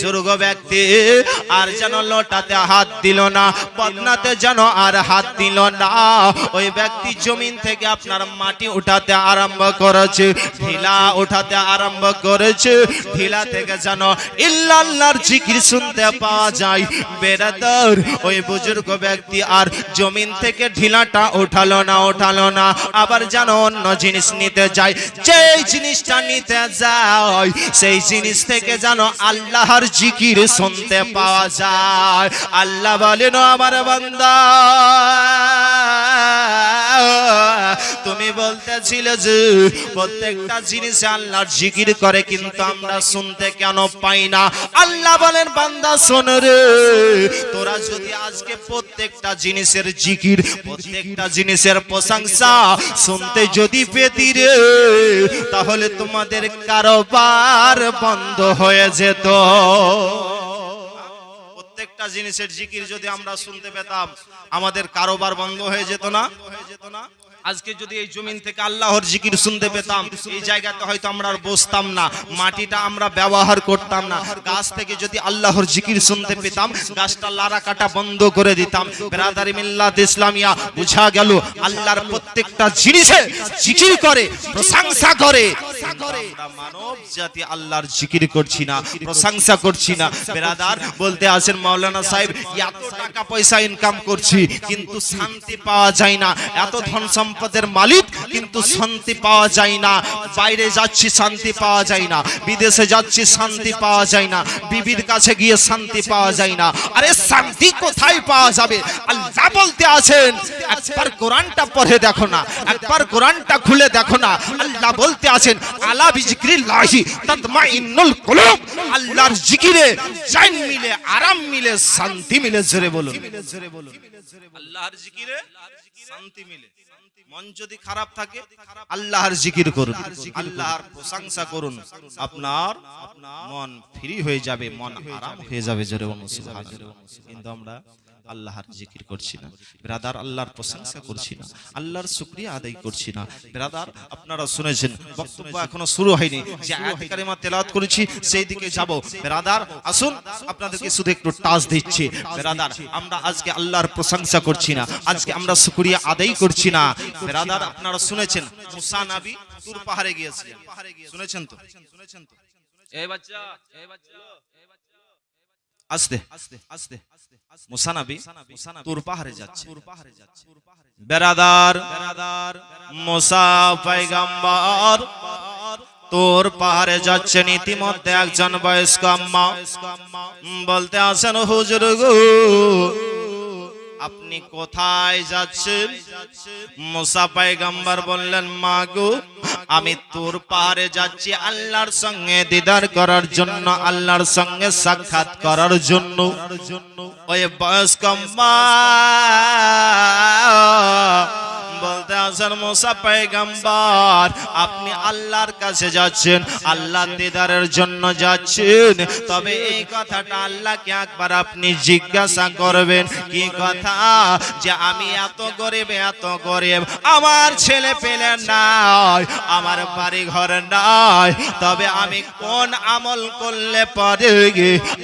বুজুর্গ ব্যক্তি, আর যেন লোটাতে হাত দিল না, বদনাতে যেন আর হাত দিল না। ওই ব্যক্তি জমিন থেকে আপনার মাটি উঠাতে আরম্ভ করেছে ঢিলা উঠাতে আরম্ভ করেছে ঢিলা থেকে যেন ইল্লাল্লাহর জিকির শুনতে পাওয়া যায়। বেরাদার, ওই বুজুর্গ ব্যক্তি আর জমিন থেকে ঢিলাটা উঠালো না উঠালো না, আবার যেন অন্য জিনিস নিতে যায়। যেই জিনিসটা নিতে যায়, সেই জিনিস থেকে যেন আল্লাহর জিকির শুনতে পাওয়া যায়। আল্লাহ বলেন আমার বান্দা বলতেছিলে যে, প্রত্যেকটা জিনিসে আল্লাহর জিকির করে, কিন্তু আমরা শুনতে কেন পাই না। আল্লাহ বলেন, বান্দা, শোন রে, তোরা যদি আজকে প্রত্যেকটা জিনিসের জিকির, প্রত্যেকটা জিনিসের প্রশংসা শুনতে যদি পেতি রে, তাহলে তোমাদের কারোবার বন্ধ হয়ে যেত। প্রত্যেকটা জিনিসের জিকির যদি আমরা শুনতে পেতাম, আমাদের কারোবার বন্ধ হয়ে যেত না হয়ে যেত না? আজকে যদি এই জমিন থেকে আল্লাহর জিকির শুনতে পেতাম, এই জায়গাতে হয়তো আমরা আর বসতাম না, মাটিটা আমরা ব্যবহার করতাম না। গাছ থেকে যদি আল্লাহর জিকির শুনতে পেতাম, গাছটা লারা কাটা বন্ধ করে দিতাম। বেরাদারি মিল্লাত ইসলামিয়া বুঝা গেল, আল্লাহর প্রত্যেকটা জিনিসে জিকির করে, প্রশংসা করে। আমরা মানব জাতি আল্লাহর জিকির করছি না প্রশংসা করছি না। বেরাদার বলতে আছেন মাওলানা সাহেব এত টাকা পয়সা ইনকাম করছি কিন্তু শান্তি পাওয়া যায় না। এত ধন সম্পদের মালিক কিন্তু শান্তি পাওয়া যায় না। বাইরে যাচ্ছি শান্তি পাওয়া যায় না। বিদেশে যাচ্ছি শান্তি পাওয়া যায় না। বিবির কাছে গিয়ে শান্তি পাওয়া যায় না। আরে শান্তি কোথায় পাওয়া যাবে? আল্লাহ বলতে আছেন একবার কোরআনটা পড়ে দেখো না একবার কোরআনটা খুলে দেখো না। আল্লাহ বলতে আছেন আলা বিজিক্রিল্লাহি তাতমাইন্নুল কুলুব। আল্লাহর জিকিরে জান মিলে, আরাম মিলে, শান্তি মিলে, জোরে বলুন। আল্লাহর জিকিরে শান্তি মিলে। মন যদি খারাপ থাকে, আল্লাহর জিকির করুন। আল্লাহর প্রশংসা করুন। আপনার মন ফ্রি হয়ে যাবে, মন আরাম হয়ে যাবে, জোরে বলুন, সুবহানাল্লাহ। কিন্তু আমরা আল্লাহর জিকির করছি না। ব্রাদার আল্লাহর প্রশংসা করছি না। আল্লাহর শুকরিয়া আদায় করছি না। ব্রাদার, আপনারা শুনেছেন, বক্তব্য এখনও শুরু হয়নি। যে আয়াত কারিমা তেলাওয়াত করেছি, সেই দিকে যাব। ব্রাদার, আসুন, আপনাদেরকে শুধু একটু টাচ দিচ্ছি। ব্রাদার, আমরা আজকে আল্লাহর প্রশংসা করছি না। আজকে আমরা শুকরিয়া আদায় করছি না। ব্রাদার, আপনারা শুনেছেন, মুসা নবী তুর পাহাড়ে গিয়েছিলেন। শুনেছেন তো? শুনেছেন তো এই বাচ্চা এই বাচ্চা। আস্তে আস্তে পাহাড়ে যাচ্ছে। তোর পাহাড়ে যাচ্ছেন ইতিমধ্যে একজন বয়স্ক আম্মা বলতে আসেন, হুজুর গো আপনি কোথায় যাচ্ছেন? মুসা পায়গাম্বার বললেন, মা গো, আমি তোর পাহাড়ে যাচ্ছি আল্লাহর সঙ্গে দিদার করার জন্য, আল্লাহর সঙ্গে সাক্ষাৎ করার জন্য। ওই বয়স্ক মা বলতে আসেন মোসা পায়গাম্বার, আপনি আল্লাহর কাছে যাচ্ছেন, আল্লাহ দিদারের জন্য যাচ্ছেন। তবে এই কথাটা আল্লাহকে একবার আপনি জিজ্ঞাসা করবেন। কি কথা যে আমি এত গরিব এত গরিব। আমার ছেলে পেলে নাই, আমার বাড়ি ঘর নাই। তবে আমি কোন আমল করলে পরে?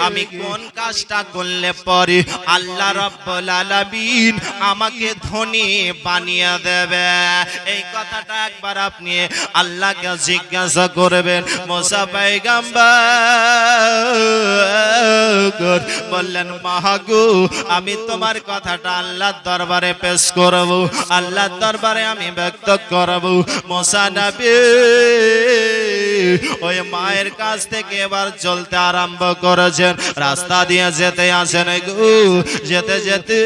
আমি কোন কাজটা করলে পরে? আল্লাহ রাব্বুল আলামিন আমাকে ধনী বানিয়ে দেবে। এই কথাটা একবার আপনি আল্লাহকে জিজ্ঞাসা করবেন। মোসা পাইগাম্বার বললেন মাহাগু আমি তোমার কথাটা আল্লাহর দরবারে পেশ করব। আল্লাহর দরবারে আমি ব্যক্ত করব। মোসা নবী ওই মায়ের কাছ থেকে এবার চলতে আরম্ভ করেছেন। রাস্তা দিয়ে যেতে আসেন গো, যেতে যেতে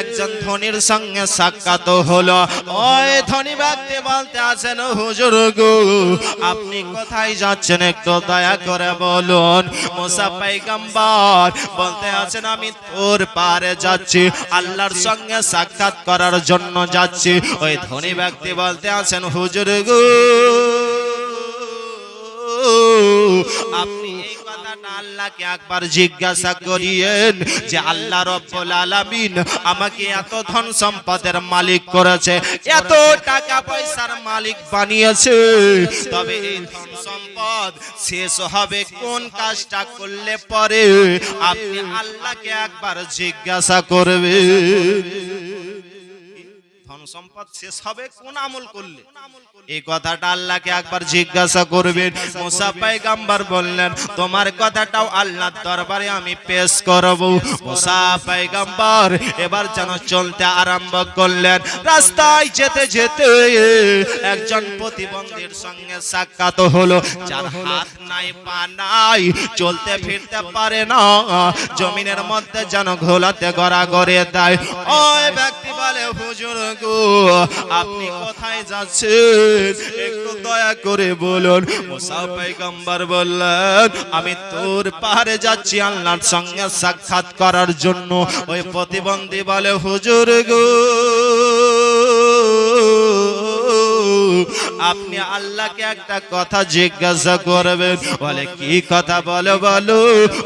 একজন ধনির সঙ্গে সাক্ষাৎ হলো। ওই ধনী ব্যক্তি বলতে আছেন হুজুর গো, আপনি কোথায় যাচ্ছেন একটু দয়া করে বলুন। মোসা পাইগাম্বার বলতে আছেন আমি তোর পারে যাচ্ছি, আল্লাহর সঙ্গে সাক্ষাৎ করার জন্য যাচ্ছি। ওই ধনী ব্যক্তি বলতে আছেন হুজুর গো আপনি আল্লাহকে একবার জিজ্ঞাসা করিয়েন যে আল্লাহ রব্বুল আলামিন আমাকে এত ধন সম্পদের মালিক করেছে, এত টাকা পয়সার মালিক বানিয়েছে। তবে এই ধন সম্পদ শেষ হবে কোন কাজটা করলে পরে? আপনি আল্লাহকে একবার জিজ্ঞাসা করবে ধন সম্পদ শেষ হবে, কোন আমল করলে? এই কথাটা আল্লাহকে একবার জিজ্ঞাসা করবেন। মুসা পাইগাম্বার বললেন, তোমার কথাটাও আল্লাহর দরবারে আমি পেশ করব। মুসা পাইগাম্বার এবার যেন চলতে আরম্ভ করলেন। রাস্তায় যেতে যেতে একজন প্রতিবন্ধীর সঙ্গে সাক্ষাৎ হলো। যার হাত নাই, পা নাই, চলতে ফিরতে পারে না। জমিনের মধ্যে যেন ঘোলাতে গড়া গড়ে দেয়। ওই ব্যক্তি বলে, হুজুর গো, আপনি কোথায় যাচ্ছেন? একটু দয়া করে বলুন। মুসা পয়গম্বর বললেন, আমি তোর পাহাড়ে যাচ্ছি আল্লাহর সঙ্গে সাক্ষাৎ করার জন্য। ওই প্রতিবন্ধী বলে, হুজুর গো আপনি আল্লাহকে একটা কথা জিজ্ঞাসা করবেন। বলে, কি কথা? বলো বলো।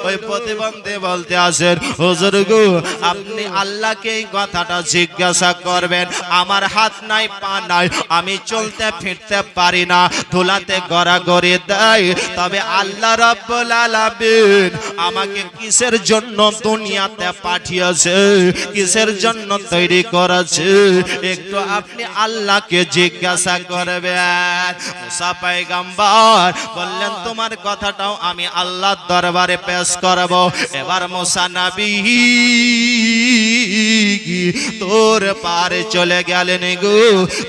ওই প্রতিবন্ধী বলতে আসেন, হুজুর গো, আপনি আল্লাহকে এই কথাটা জিজ্ঞাসা করবেন। আমার হাত নাই, পা নাই, আমি চলতে ফিরতে পারি না, ধুলাতে গড়া গড়াগড়ি দেয়। তবে আল্লাহ রাব্বুল আলামিন আমাকে কিসের জন্য দুনিয়াতে পাঠিয়েছে? কিসের জন্য তৈরি করেছে? একটু আপনি আল্লাহকে জিজ্ঞাসা করবেন মুসা পয়গম্বর বললেন, তোমার কথাটাও আমি আল্লাহর দরবারে পেশ করব। এবার মুসা নবী তোর পারে চলে গেলেন গো।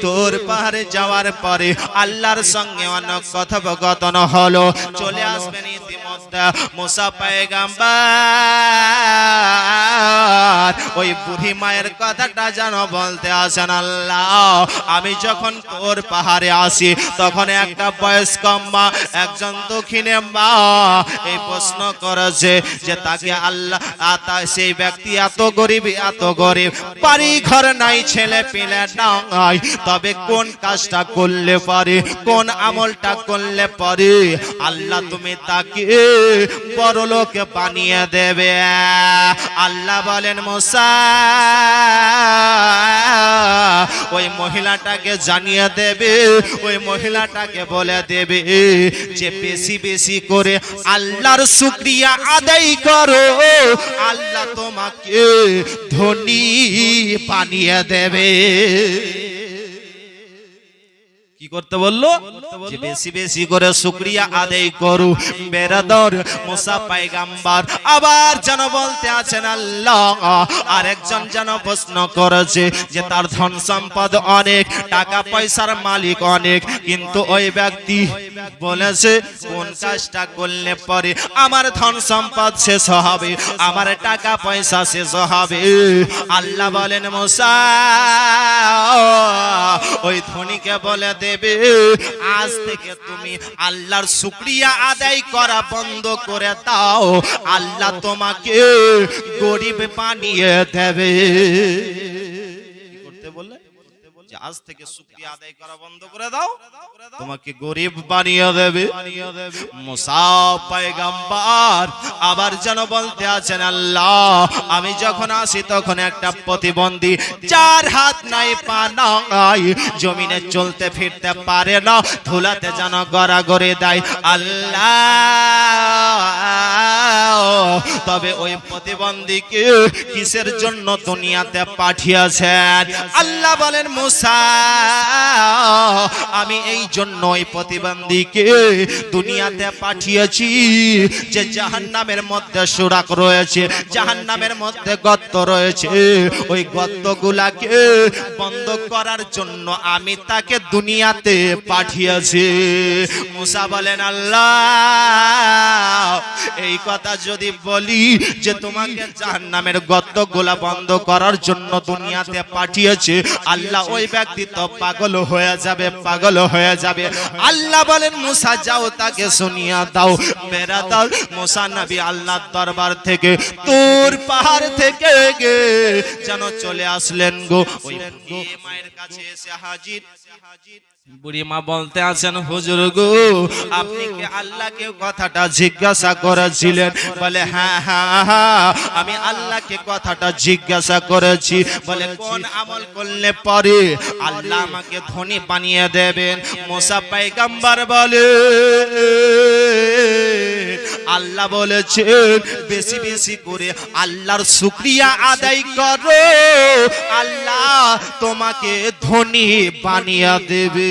তোর পারে যাওয়ার পরে আল্লাহর সঙ্গে অনেক কথোপকথন হলো। চলে আসবেন মুসা পায়গাম্বার। ওই বুড়ি মায়ের কথাটা যেন বলতে আসেন আল্লাহ। আমি যখন তোর পাহাড়ে আসি, তখন একটা বয়স্ক মা, একজন দক্ষিণে মা, এই প্রশ্ন করেছে যে তাকে আল্লাহ সেই ব্যক্তি এত গরিব এত গরিব। বাড়ি ঘর নাই, ছেলে পেলে নাই। তবে কোন কাজটা করলে পারে, কোন আমলটা করলে পারে? আল্লাহ তুমি তাকে বড় লোক বানিয়ে দেবে। আল্লাহ বলেন, মোসা, ওই মহিলাটাকে জানিয়ে দেবে, ওই মহিলাটাকে বলে দেবে যে বেশি বেশি করে আল্লাহর শুক্রিয়া আদায় করো। আল্লাহ তোমাকে ধনী বানিয়ে দেবে। কি করতে বলল? যে বেশি বেশি করে শুক্রিয়া আদায় করু, বেরাদর, মুসা পাইগাম্বার। আবার যেন বলতে আছেন, আল্লাহ, আরেকজন যেন প্রশ্ন করেছে যে তার ধন সম্পদ অনেক, টাকা পয়সার মালিক অনেক, কিন্তু ওই ব্যক্তি বলেছে, কোন কাজটা করলে পরে আমার ধন সম্পদ শেষ হবে, আমার টাকা পয়সা শেষ হবে। আল্লাহ বলেন ওই ধনীকে বলে দেবে, আজ থেকে তুমি আল্লাহর শুক্রিয়া আদায় করা বন্ধ করে দাও, আল্লাহ তোমাকে গরিব বানিয়ে দেবে। করতে বললে? আজ থেকে শুক্রিয়া আদায় করা বন্ধ করে দাও। তোমাকে গরিব বানিয়ে দেবে। মুসা পয়গাম্বার আবার যেন বলতে আছেন, আল্লাহ, আমি যখন আসি তখন একটা প্রতিবন্ধী চার হাত নাই, পা নাই, জমিনে চলতে ফিরতে পারে না, ধুলাতে যেন গড়াগড়ি দেয়। আল্লাহ, তবে ওই প্রতিবন্ধীকে কিসের জন্য দুনিয়াতে পাঠিয়েছেন? আল্লাহ বলেন, মুসা আমি এই জন্য প্রতিবন্ধীকে দুনিয়াতে পাঠিয়েছি যে জাহান্নামের মধ্যে সুরাক রয়েছে, জাহান্নামের মধ্যে গর্ত রয়েছে। ওই বন্ধ করার জন্য আমি তাকে দুনিয়াতে পাঠিয়েছি। মুসা বলেন, আল্লাহ, এই কথা যদি বলি যে তোমাকে জাহান্নামের গর্তগুলা বন্ধ করার জন্য দুনিয়াতে পাঠিয়েছে, আল্লাহ ওই ব্যক্তি তো পাগল হয়ে যাবে, পাগল হয়ে যাবে। আল্লাহ বলেন, মুসা, যাও তাকে শুনিয়া দাও। মেরা দাও, মুসা নবী আল্লাহর দরবার থেকে তোর পাহাড় থেকে গে যেন চলে আসলেন গো। ওই বুড়ি মায়ের কাছে এসে হাজির। বুড়ি মা বলতে আছেন, হুজুর গো, আপনি কি আল্লাহকে কথাটা জিজ্ঞাসা করেছিলেন? বলে হ্যাঁ হ্যাঁ হ্যাঁ আমি আল্লাহকে কথাটা জিজ্ঞাসা করেছি। বলে, কোন আমল করলে পরে আল্লাহ আমাকে ধনী বানিয়ে দেবেন? মোসা পাইগাম্বার বলে, আল্লাহ বলেছেন, বেশি বেশি করে আল্লাহর শুক্রিয়া আদায় করো। আল্লাহ তোমাকে ধনী বানিয়ে দেবে।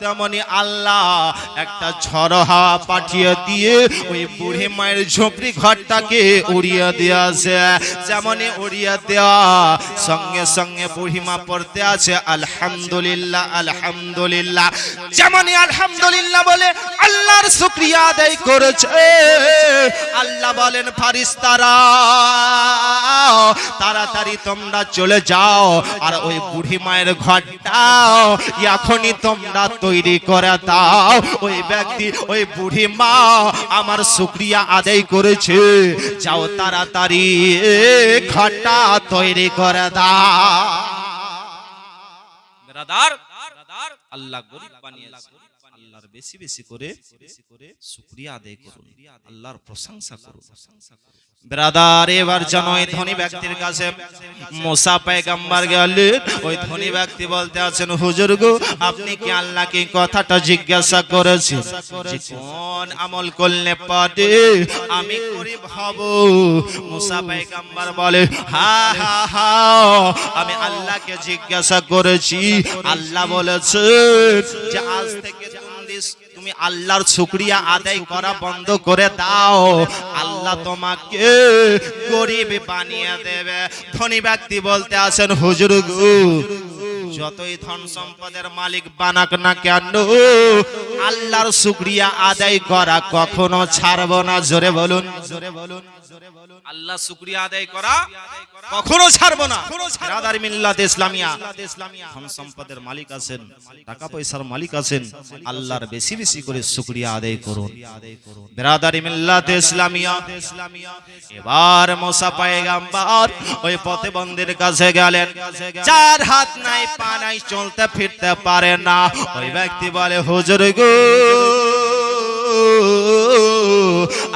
তেমনি আল্লাহ একটা ঝড় হাওয়া পাঠিয়ে দিয়ে ওই বুড়ি মায়ের ঝোপড়ি ঘরটাকে উড়িয়ে দিয়েছে। যেমনই উড়িয়ে দেওয়া, সঙ্গে সঙ্গে বুড়ি মা পড়তে আছে, আলহামদুলিল্লাহ আলহামদুলিল্লাহ। যেমনই আলহামদুলিল্লাহ বলে আল্লাহর শুক্রিয়া আদায় করেছে। আল্লাহ বলেন ফারিস্তারা তাড়াতাড়ি তোমরা চলে যাও, আর ওই বুড়ি মায়ের ঘরটাও এখনই তোমরা তৈরি করে দাও। ওই ব্যক্তি, ওই বুড়ি মা আমার শুক্রিয়া আদায় করেছে। যাও তাড়াতাড়ি ঘরটা তৈরি করে দাও। বেরাদার আল্লাহ করে আদায় করুন। আল্লাহর প্রশংসা করুন। ব্রাদার, এবার যেন ওই ধনী ব্যক্তির কাছে মোসা পেগম্বর গেলেন। ওই ধনী ব্যক্তি বলতে আছেন, হুজুর গো, আপনি কি আল্লাহকে কথাটা জিজ্ঞাসা করেছেন কোন আমল করলে পারে? আমি গরিব হব। মুসা পেগম্বর বলে, হা হা হা, আমি আল্লাহকে জিজ্ঞাসা করেছি। আল্লাহ বলেছে যে, আজ থেকে তুমি আল্লাহর শুক্রিয়া আদায় করা বন্ধ করে দাও। আল্লাহ তোমাকে গরিব বানিয়ে দেবে। ধনী ব্যক্তি বলতে আছেন, হুজুর গু, যতই ধন সম্পদের মালিক বানাক না কেন, আল্লাহর শুক্রিয়া আদায় করা কখনো ছাড়বো না। জোরে বলুন জোরে বলুন। আল্লাহ শুক্রিয়া আদায় করা কখনো ছাড়বো না। রাদার মিল্লাত ইসলামিয়া। ধন সম্পদের মালিক আছেন টাকা পয়সার মালিক আছেন আল্লাহর বেশি বেশি করে শুক্রিয়া আদায় করুন। বেরাদারি মিল্লাত ইসলামিয়া। এবার মোসা পায়গাম্বার ওই পথবন্ধের কাছে গেলেন। চার হাত নাই পা নাই চলতে ফিরতে পারে না। ওই ব্যক্তি বলে হুজুর গো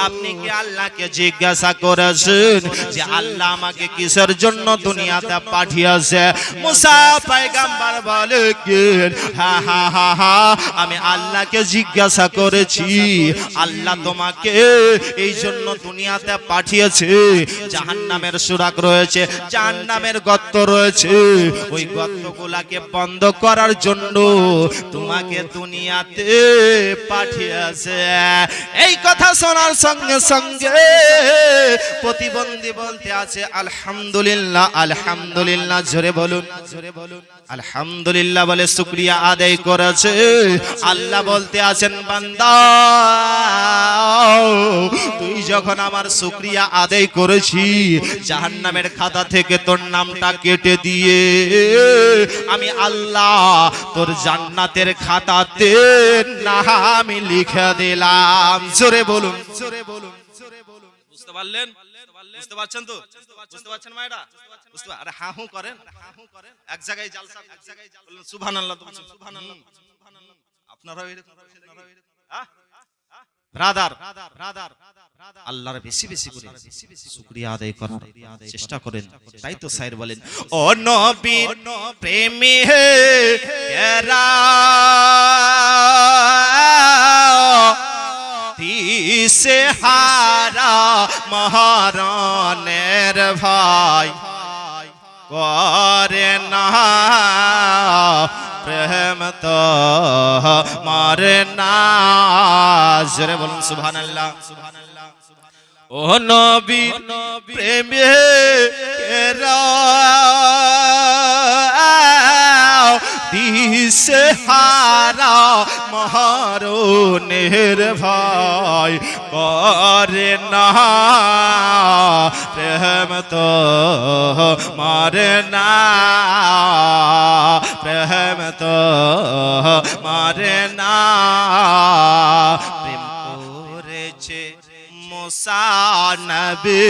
আপনি কি আল্লাহকে জিজ্ঞাসা করেছেন যে আল্লাহ আমাকে কিসের জন্য দুনিয়াতে পাঠিয়েছে? মুসা পায়গাম্বার বলে হা হা হা হা, আমি আল্লাহকে জিজ্ঞাসা করেছি, আল্লাহ তোমাকে এই জন্য দুনিয়াতে পাঠিয়েছে, জাহান্নামের সুরাক রয়েছে, জাহান্নামের গর্ত রয়েছে, ওই গর্তগুলাকে বন্ধ করার জন্য তোমাকে দুনিয়াতে পাঠিয়েছে। এই কথা শোনার সঙ্গে সঙ্গে প্রতিবন্ধী বলতে আছে আলহামদুলিল্লাহ আলহামদুলিল্লাহ। জোরে বলুন জোরে বলুন। আলহামদুলিল্লাহ বলে শুক্রিয়া আদায় করেছে। আল্লাহ বলতে আছেন, বান্দা, তুই যখন আমার শুক্রিয়া আদায় করেছি, জাহান্নামের খাতা থেকে তোর নামটা কেটে দিয়ে, আমি আল্লাহ তোর জান্নাতের খাতাতে নাম লিখে দিলাম। জোরে বলুন জোরে বলুন জোরে বলুন। বুঝতে পারলেন? বুঝতে পারছেন তো? বুঝতে পারছেন মায়েরা? বুঝতে আরে হাঁ হুঁ করেন। হাঁ হুঁ এক জায়গায় জালসা এক জায়গায় ব্রাদার আল্লাহর বেশি বেশি করে শুকরিয়া আদায় করার চেষ্টা করেন। তাই তো স্যার বলেন, ও নবীর প্রেমী হে তেরা দিশে হারা মহারণের ভাই। করে না, প্রেম তো মারে না। জোরে বলুন, সুবহানাল্লাহ। ও নবী, প্রেমে কেরা দিশে হারা মহারণের ভাই। করে না প্রেম তো মারে না প্রেম তো মারে না প্রেম করেছে মোসানবী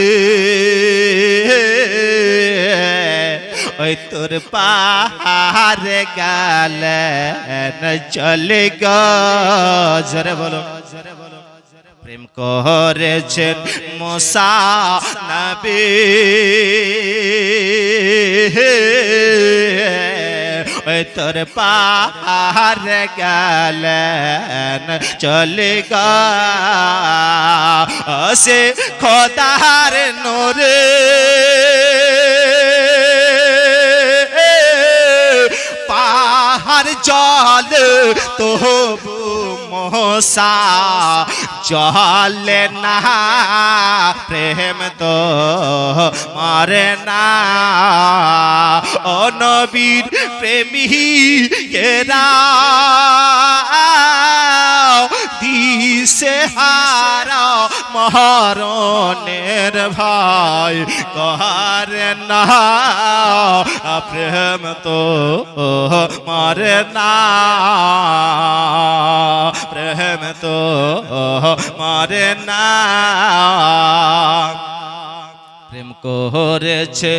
ওই তোর পাহাড়ে গেলেন চলে গরে বলো প্রেম করেছেন মোসা নবী। ওই তোর পাহাড়ে গেলেন, চলে সে খোদার নোরে। পাহাড় জল তবু মশা জল না প্রেম তো মরে না। অনবীর নবীর প্রেমী কেরা? দিশে হারা মহারণের ভাই, কহার না? প্রেম তো মারে না। প্রেম তো মারে না। প্রেম করেছে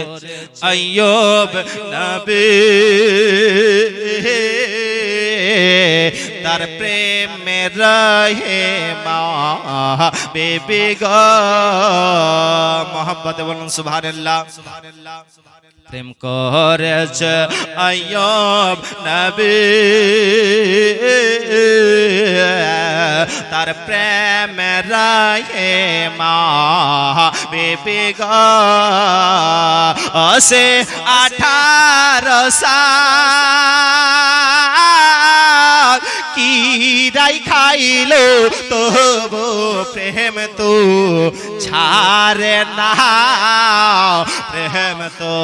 আয়ব নবী। তার প্রেমে রহে মা বেবি গ। মোহাম্মদ বলুন, সুবহানাল্লাহ। প্রেম করেছে আয়ব নবী। তার প্রেম রায়ে মা বেবি গ। সে কি রাই খাইলো, তবু প্রেম তো ছাড়ে না। প্রেম তো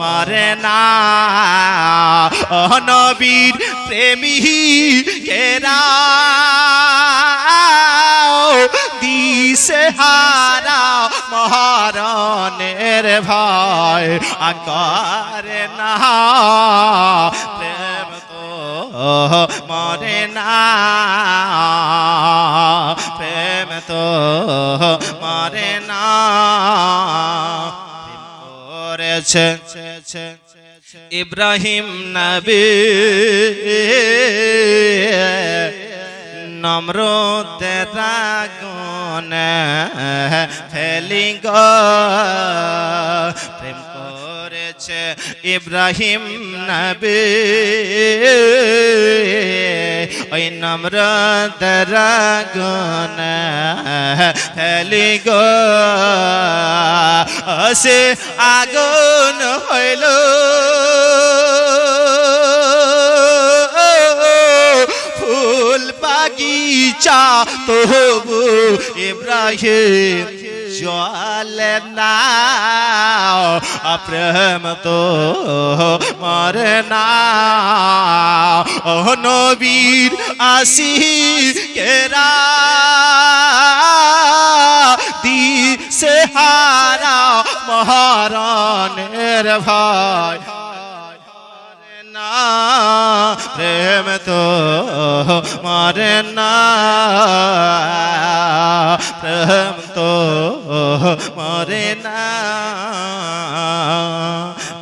মরে না। নবীর প্রেমী কেরা? দিশে হারা মহারণের ভয় আকার না। মরে না। প্রেম তো মরে না। করেছে ইব্রাহিম নবী নম্রতের রাগন ফেলি গো প্রেম করেছে ইব্রাহিম নবী। ওই নম্রতের রাগন ফেলি গো। সে আগুন হইল। ফুল বাগিচা তবু ইব্রাহিম। জল না প্রেম তো মরে না ও নবীর আসি কেরা? দি সে হারা মহারণের প্রেম তো মরে না। প্রেম তো মরে না।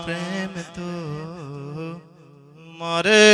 প্রেম তো মরে